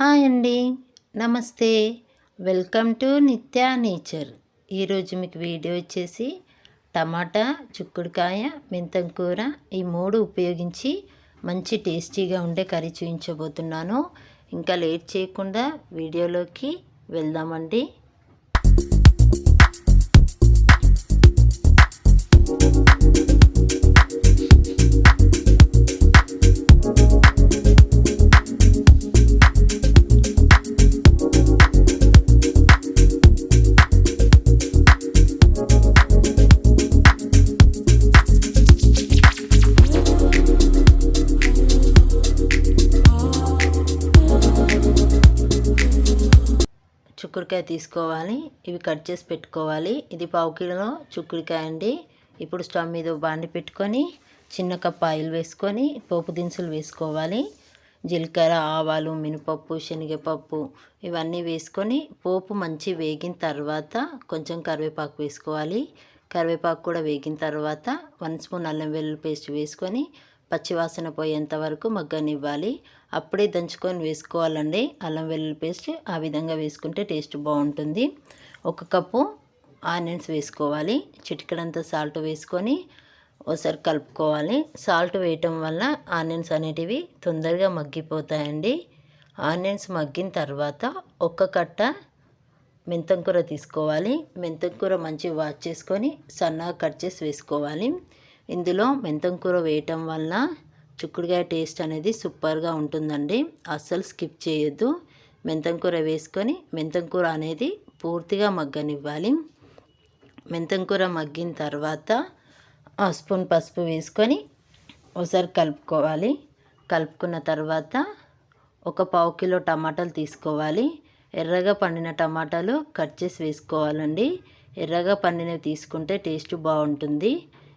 Hi అండి. నమస్తే. Welcome to Nitya nature. ఈరోజు మీకు వీడియో వచ్చేసి టమాటా చిక్కుడుకాయ మెంతం కూర ఈ మూడు ఉపయోగించి మంచి టేస్టీగా ఉండే కర్రీ చూపించబోతున్నాను ఇంకా లేట్ చేయకుండా వీడియోలోకి వెళ్దామండి. చుక్కుడుకాయ తీసుకోవాలి. ఇవి కట్ చేసి పెట్టుకోవాలి. ఇది పావు కిలో చుక్కుడుకాయ అండి. ఇప్పుడు స్టవ్ మీద బాండి పెట్టుకొని చిన్న కప్ ఆయిల్ వేసుకొని పోపు దినుసులు వేసుకోవాలి. జీలకర్ర ఆవాలు మినపప్పు శనగపప్పు ఇవన్నీ వేసుకొని పోపు మంచి వేగిన తర్వాత కొంచెం కరివేపాకు వేసుకోవాలి. కరివేపాకు కూడా వేగిన తర్వాత వన్ స్పూన్ అల్లం వెల్లుల్లి పేస్ట్ వేసుకొని పచ్చివాసన పోయేంత వరకు మగ్గనివ్వాలి. అప్పుడే దంచుకొని వేసుకోవాలండి. అల్లం వెల్లుల్లి పేస్ట్ ఆ విధంగా వేసుకుంటే టేస్ట్ బాగుంటుంది. ఒక కప్పు ఆనియన్స్ వేసుకోవాలి. చిటికడంత సాల్ట్ వేసుకొని ఒకసారి కలుపుకోవాలి. సాల్ట్ వేయటం వల్ల ఆనియన్స్ అనేటివి తొందరగా మగ్గిపోతాయండి. ఆనియన్స్ మగ్గిన తర్వాత ఒక్క కట్ట మెంతంకూర తీసుకోవాలి. మెంతంకూర మంచి మంచిగా వాష్ చేసుకొని సన్నగా కట్ చేసి వేసుకోవాలి. ఇందులో మెంతం కూర వేయటం వల్ల చిక్కుడుకాయ టేస్ట్ అనేది సూపర్గా ఉంటుందండి. అస్సలు స్కిప్ చేయొద్దు. మెంతం కూర వేసుకొని మెంతం కూర అనేది పూర్తిగా మగ్గనివ్వాలి. మెంతం కూర మగ్గిన తర్వాత స్పూన్ పసుపు వేసుకొని ఒకసారి కలుపుకోవాలి. కలుపుకున్న తర్వాత ఒక పావు కిలో టమాటాలు తీసుకోవాలి. ఎర్రగా పండిన టమాటాలు కట్ చేసి వేసుకోవాలండి. ఎర్రగా పండినవి తీసుకుంటే టేస్ట్ బాగుంటుంది.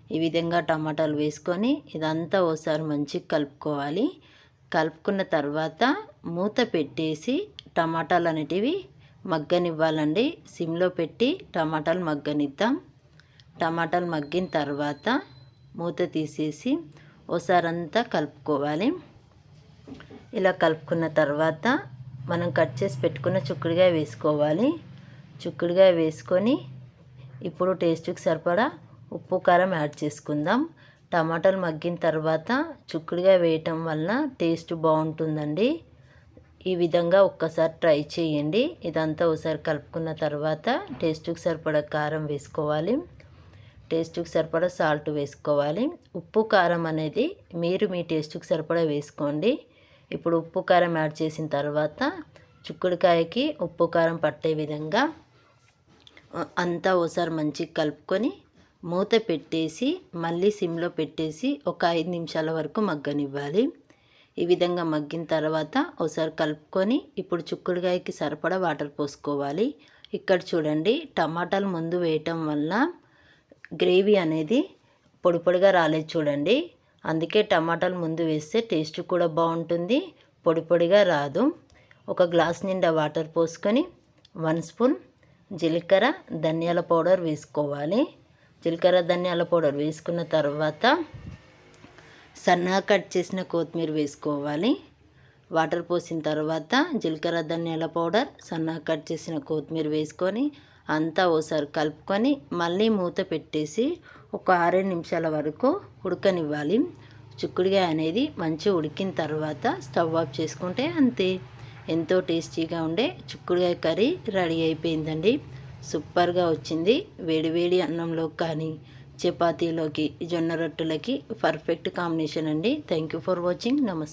ఈ విధంగా టమాటాలు వేసుకొని ఇదంతా ఓసారి మంచిగా కలుపుకోవాలి. కలుపుకున్న తర్వాత మూత పెట్టేసి టమాటాలు అనేటివి మగ్గనివ్వాలండి. సిమ్లో పెట్టి టమాటాలు మగ్గనిద్దాం. టమాటాలు మగ్గిన తర్వాత మూత తీసేసి ఓసారి అంతా కలుపుకోవాలి. ఇలా కలుపుకున్న తర్వాత మనం కట్ చేసి పెట్టుకున్న చుక్కుడుగా వేసుకోవాలి. చుక్కుడుగా వేసుకొని ఇప్పుడు టేస్ట్కి సరిపడా ఉప్పు కారం యాడ్ చేసుకుందాం. టమాటాలు మగ్గిన తర్వాత చుక్కుడుగా వేయటం వలన టేస్ట్ బాగుంటుందండి. ఈ విధంగా ఒక్కసారి ట్రై చేయండి. ఇదంతా ఒకసారి కలుపుకున్న తర్వాత టేస్ట్కి సరిపడా కారం వేసుకోవాలి. టేస్ట్కి సరిపడా సాల్ట్ వేసుకోవాలి. ఉప్పు కారం అనేది మీరు మీ టేస్ట్కి సరిపడా వేసుకోండి. ఇప్పుడు ఉప్పు కారం యాడ్ చేసిన తర్వాత చుక్కుడుకాయకి ఉప్పు కారం పట్టే విధంగా అంతా ఒకసారి మంచిగా కలుపుకొని మూత పెట్టేసి మళ్ళీ సిమ్లో పెట్టేసి ఒక ఐదు నిమిషాల వరకు మగ్గనివ్వాలి. ఈ విధంగా మగ్గిన తర్వాత ఒకసారి కలుపుకొని ఇప్పుడు చుక్కుడుకాయకి సరిపడా వాటర్ పోసుకోవాలి. ఇక్కడ చూడండి టమాటాలు ముందు వేయటం వల్ల గ్రేవీ అనేది పొడి పొడిగా రాలేదు చూడండి. అందుకే టమాటాలు ముందు వేస్తే టేస్ట్ కూడా బాగుంటుంది పొడి పొడిగా రాదు. ఒక గ్లాస్ నిండా వాటర్ పోసుకొని వన్ స్పూన్ జీలకర్ర ధనియాల పౌడర్ వేసుకోవాలి. జీలకర్ర ధనియాల పౌడర్ వేసుకున్న తర్వాత సన్నగా కట్ చేసిన కొత్తిమీర వేసుకోవాలి. వాటర్ పోసిన తర్వాత జీలకర్ర ధనియాల పౌడర్ సన్నగా కట్ చేసిన కొత్తిమీర వేసుకొని అంతా ఓసారి కలుపుకొని మళ్ళీ మూత పెట్టేసి ఒక ఆరేడు నిమిషాల వరకు ఉడకనివ్వాలి. చిక్కుడుగా అనేది మంచిగా ఉడికిన తర్వాత స్టవ్ ఆఫ్ చేసుకుంటే అంతే. ఎంతో టేస్టీగా ఉండే చిక్కుడుగాయ కర్రీ రెడీ అయిపోయిందండి. సూపర్గా వచ్చింది. వేడివేడి అన్నంలో కానీ చపాతీలోకి జొన్న రొట్టెలకి పర్ఫెక్ట్ కాంబినేషన్ అండి. థ్యాంక్ యూ ఫర్ వాచింగ్ నమస్తే